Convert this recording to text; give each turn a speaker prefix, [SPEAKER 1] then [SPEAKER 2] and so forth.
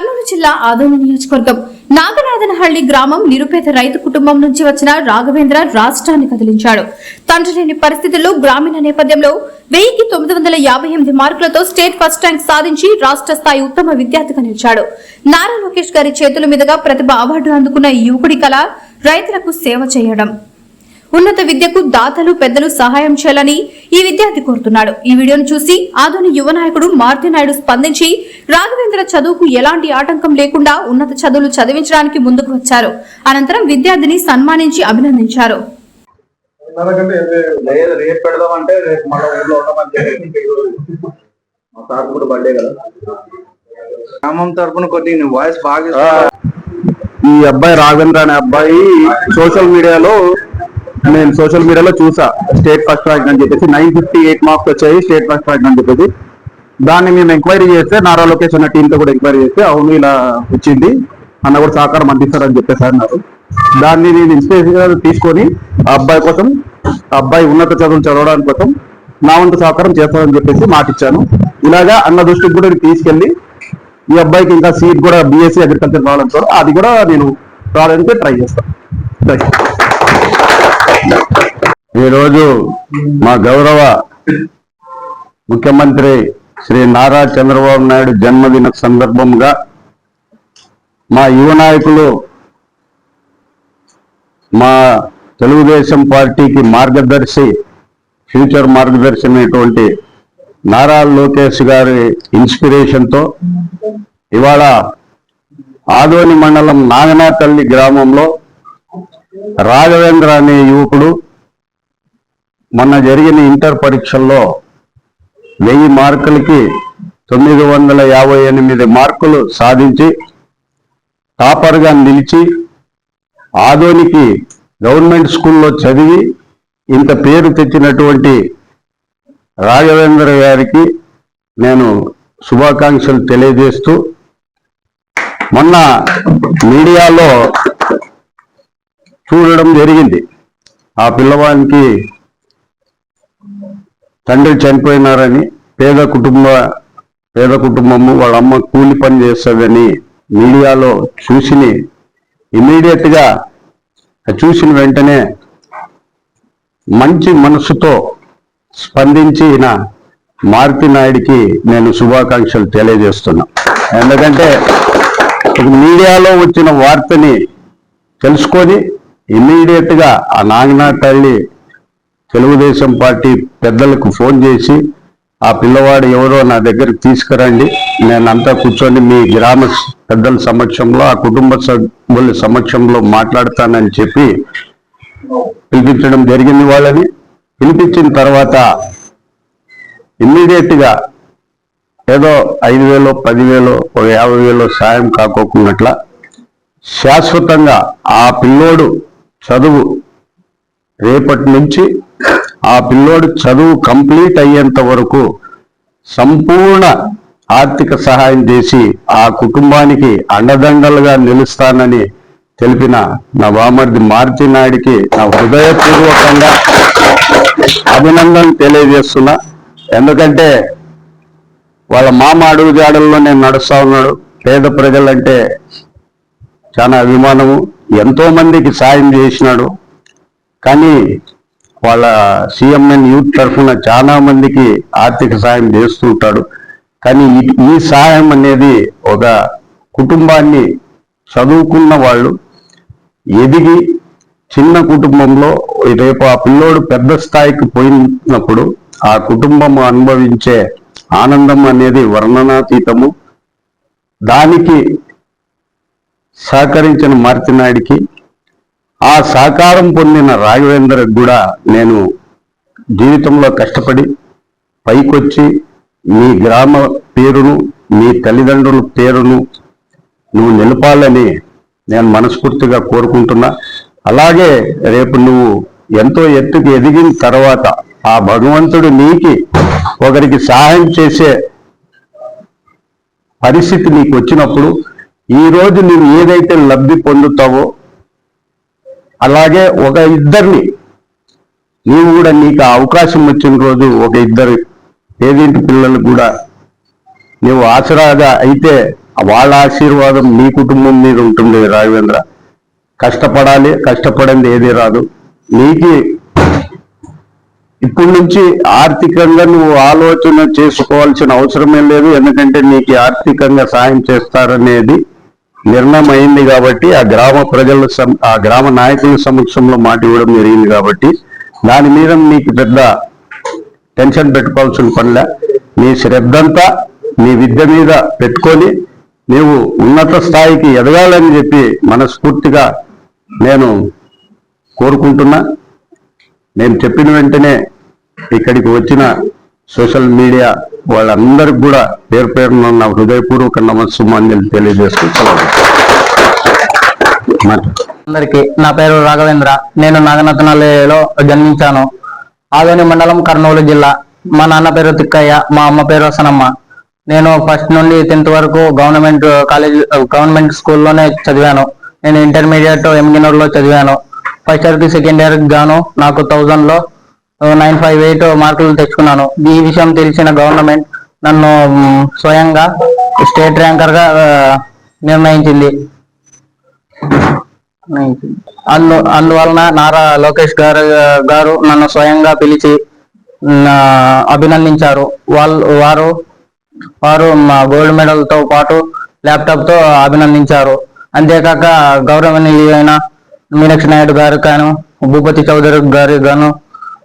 [SPEAKER 1] కర్నూలు జిల్లా ఆదోని నియోజకవర్గం నాగనాథనహళ్ళి గ్రామం నిరుపేద రైతు కుటుంబం నుంచి వచ్చిన రాఘవేంద్ర రాష్ట్రాన్ని కదిలించాడు. తండ్రి లేని పరిస్థితుల్లో గ్రామీణ నేపథ్యంలో వెయ్యికి తొమ్మిది వందల యాభై ఎనిమిది మార్కులతో స్టేట్ ఫస్ట్ ర్యాంక్ సాధించి రాష్ట్ర స్థాయి ఉత్తమ విద్యార్థిగా నిలిచాడు. నారా లోకేష్ గారి చేతుల మీదుగా ప్రతిభ అవార్డు అందుకున్న ఈ యువకుడి కళ రైతులకు సేవ చేయడం. ఉన్నత విద్యకు దాతలు పెద్దలు సహాయం చేయాలని ఈ విద్యార్థి కోరుతున్నాడు. ఈ వీడియోను చూసి ఆధుని యువ నాయకుడు మార్తి నాయుడు స్పందించి రాఘవేంద్ర చదువుకు ఎలాంటి ఆటంకం లేకుండా ఉన్నత చదువులు చదివించడానికి ముందుకు వచ్చారు. అనంతరం విద్యార్థిని సన్మానించి అభినందించారు.
[SPEAKER 2] గ్రామం తరపున వాయిస్ బాగా.
[SPEAKER 3] ఈ అబ్బాయి రాఘవేంద్ర అనే అబ్బాయి సోషల్ మీడియాలో నేను సోషల్ మీడియాలో చూసా స్టేట్ ఫస్ట్ ర్యాంక్ అని చెప్పేసి నైన్ ఫిఫ్టీ ఎయిట్ మార్క్స్ వచ్చాయి స్టేట్ ఫస్ట్ ర్యాంక్ అని చెప్పేసి. దాన్ని మేము ఎంక్వైరీ చేస్తే నారా లోకేష్ అన్న టీంతో కూడా ఎంక్వైరీ చేస్తే అవును ఇలా వచ్చింది అన్న కూడా సహకారం అందిస్తారని చెప్పేసి అన్నారు. దాన్ని నేను ఇన్స్పిరేషన్ తీసుకొని ఆ అబ్బాయి కోసం ఆ అబ్బాయి ఉన్నత చదువులు చదవడానికి కోసం నా వంతు సహకారం చేస్తానని చెప్పేసి మాటిచ్చాను ఇలాగా అన్న దృష్టికి కూడా నేను తీసుకెళ్ళి ఈ అబ్బాయికి ఇంకా సీట్ కూడా బీఎస్సీ అగ్రికల్చర్ రావాలంటారు అది కూడా నేను రావడానికి ట్రై చేస్తాను. థ్యాంక్ యూ ఈరోజు మా గౌరవ ముఖ్యమంత్రి శ్రీ నారా చంద్రబాబు నాయుడు జన్మదిన సందర్భంగా మా యువ నాయకులు మా తెలుగుదేశం పార్టీకి మార్గదర్శి ఫ్యూచర్ మార్గదర్శి అనేటువంటి నారా లోకేష్ గారి ఇన్స్పిరేషన్తో ఇవాళ ఆదోని మండలం నాగనాపల్లి గ్రామంలో రాఘవేంద్ర అనే యువకుడు మొన్న జరిగిన ఇంటర్ పరీక్షల్లో వెయ్యి మార్కులకి తొమ్మిది వందల యాభై ఎనిమిది మార్కులు సాధించి టాపర్గా నిలిచి ఆదోనికి గవర్నమెంట్ స్కూల్లో చదివి ఇంత పేరు తెచ్చినటువంటి రాఘవేంద్ర గారికి నేను శుభాకాంక్షలు తెలియజేస్తూ మొన్న మీడియాలో చూడడం జరిగింది. ఆ పిల్లవానికి తండ్రి చనిపోయినారని పేద కుటుంబ పేద కుటుంబము వాళ్ళ అమ్మ కూలి పని చేస్తుందని మీడియాలో చూసి ఇమీడియట్గా చూసిన వెంటనే మంచి మనసుతో స్పందించిన మారుతి నాయుడికి నేను శుభాకాంక్షలు తెలియజేస్తున్నా. ఎందుకంటే మీడియాలో వచ్చిన వార్తని తెలుసుకొని ఇమీడియట్గా ఆ ఆ నాగనాటల్లి తెలుగుదేశం పార్టీ పెద్దలకు ఫోన్ చేసి ఆ పిల్లవాడు ఎవరో నా దగ్గరికి తీసుకురండి. నేనంతా కూర్చొని మీ గ్రామ పెద్దల సమక్షంలో ఆ కుటుంబ సభ్యుల సమక్షంలో మాట్లాడతానని చెప్పి పిలిపించడం జరిగింది వాళ్ళని. పిలిపించిన తర్వాత ఇమ్మీడియట్గా ఏదో ఐదు వేలు పదివేలో ఒక యాభై వేలో సాయం కాకోకున్నట్ల శాశ్వతంగా ఆ పిల్లోడు చదువు రేపటి నుంచి ఆ పిల్లోడు చదువు కంప్లీట్ అయ్యేంత వరకు సంపూర్ణ ఆర్థిక సహాయం చేసి ఆ కుటుంబానికి అండదండలుగా నిలుస్తానని తెలిపిన నా బామర్ది మారుతి నాయుడికి నా హృదయపూర్వకంగా అభినందన తెలియజేస్తున్నా. ఎందుకంటే వాళ్ళ మామ అడుగు జాడల్లో నేను నడుస్తా ఉన్నాడు. పేద ప్రజలంటే చాలా అభిమానము. ఎంతోమందికి సాయం చేసినాడు. కానీ వాళ్ళ సిఎంఎన్ యూత్ తరఫున చాలా మందికి ఆర్థిక సాయం చేస్తుంటాడు. కానీ ఈ- ఈ సాయం అనేది ఒక కుటుంబాన్ని చదువుకున్న వాళ్ళు ఎదిగి చిన్న కుటుంబంలో రేపు ఆ పిల్లోడు పెద్ద స్థాయికి పోయినప్పుడు ఆ కుటుంబం అనుభవించే ఆనందం అనేది వర్ణనాతీతము. దానికి సహకరించిన మార్తినాయుడికి ఆ సహకారం పొందిన రాఘవేందర్ కూడా నేను జీవితంలో కష్టపడి పైకొచ్చి మీ గ్రామ పేరును మీ తల్లిదండ్రుల పేరును నువ్వు నిలపాలని నేను మనస్ఫూర్తిగా కోరుకుంటున్నా. అలాగే రేపు నువ్వు ఎంతో ఎత్తుకు ఎదిగిన తర్వాత ఆ భగవంతుడు నీకి ఒకరికి సహాయం చేసే పరిస్థితి నీకు వచ్చినప్పుడు ఈ రోజు నువ్వు ఏదైతే లబ్ధి పొందుతావో అలాగే ఒక ఇద్దరిని నీవు కూడా నీకు ఆ అవకాశం వచ్చిన రోజు ఒక ఇద్దరు పేదింటి పిల్లలు కూడా నువ్వు ఆసరాగా అయితే వాళ్ళ ఆశీర్వాదం మీ కుటుంబం మీద ఉంటుంది రాఘవేంద్ర. కష్టపడాలి కష్టపడింది ఏది రాదు. నీకు ఇప్పటి నుంచి ఆర్థికంగా నువ్వు ఆలోచన చేసుకోవాల్సిన అవసరమే లేదు ఎందుకంటే నీకు ఆర్థికంగా సాయం చేస్తారనేది నిర్ణయం అయింది కాబట్టి ఆ గ్రామ ప్రజల సం- ఆ గ్రామ నాయకుల సమక్షంలో మాట ఇవ్వడం జరిగింది కాబట్టి దాని మీద నీకు పెద్ద టెన్షన్ పెట్టుకోవాల్సిన పనిలే. నీ శ్రద్ధంతా నీ విద్య మీద పెట్టుకొని నీవు ఉన్నత స్థాయికి ఎదగాలని చెప్పి మనస్ఫూర్తిగా నేను కోరుకుంటున్నా. నేను చెప్పిన వెంటనే ఇక్కడికి వచ్చిన సోషల్ మీడియా వాళ్ళందరికి కూడా పేరు పేరున నా హృదయపూర్వక నమస్సుమాన్యులు తెలియజేస్తూ
[SPEAKER 4] అందరికీ నా పేరు రాఘవేంద్ర. నేను నాగనతనాలయలో జన్మించాను. ఆదోని మండలం కర్నూలు జిల్లా. మా నాన్న పేరు తిక్కయ్య మా అమ్మ పేరు వసనమ్మ నేను ఫస్ట్ నుండి టెన్త్ వరకు గవర్నమెంట్ కాలేజ్ గవర్నమెంట్ స్కూల్లోనే చదివాను. నేను ఇంటర్మీడియట్ ఎమ్గినూరులో చదివాను. ఫస్ట్ ఇయర్కి సెకండ్ ఇయర్ గాను నాకు థౌజండ్లో నైన్ ఫైవ్ ఎయిట్ మార్కులు తెచ్చుకున్నాను. ఈ విషయం తెలిసిన గవర్నమెంట్ నన్ను స్వయంగా స్టేట్ ర్యాంకర్గా నిర్ణయించింది. అందు అందువలన నారా లోకేష్ గారు గారు నన్ను స్వయంగా పిలిచి అభినందించారు. వాళ్ళు వారు వారు మా గోల్డ్ మెడల్తో పాటు ల్యాప్టాప్తో అభినందించారు. అంతేకాక గౌరవనీయులైన మీనాక్షి నాయుడు గారు గాను భూపతి చౌదరి గారు గాను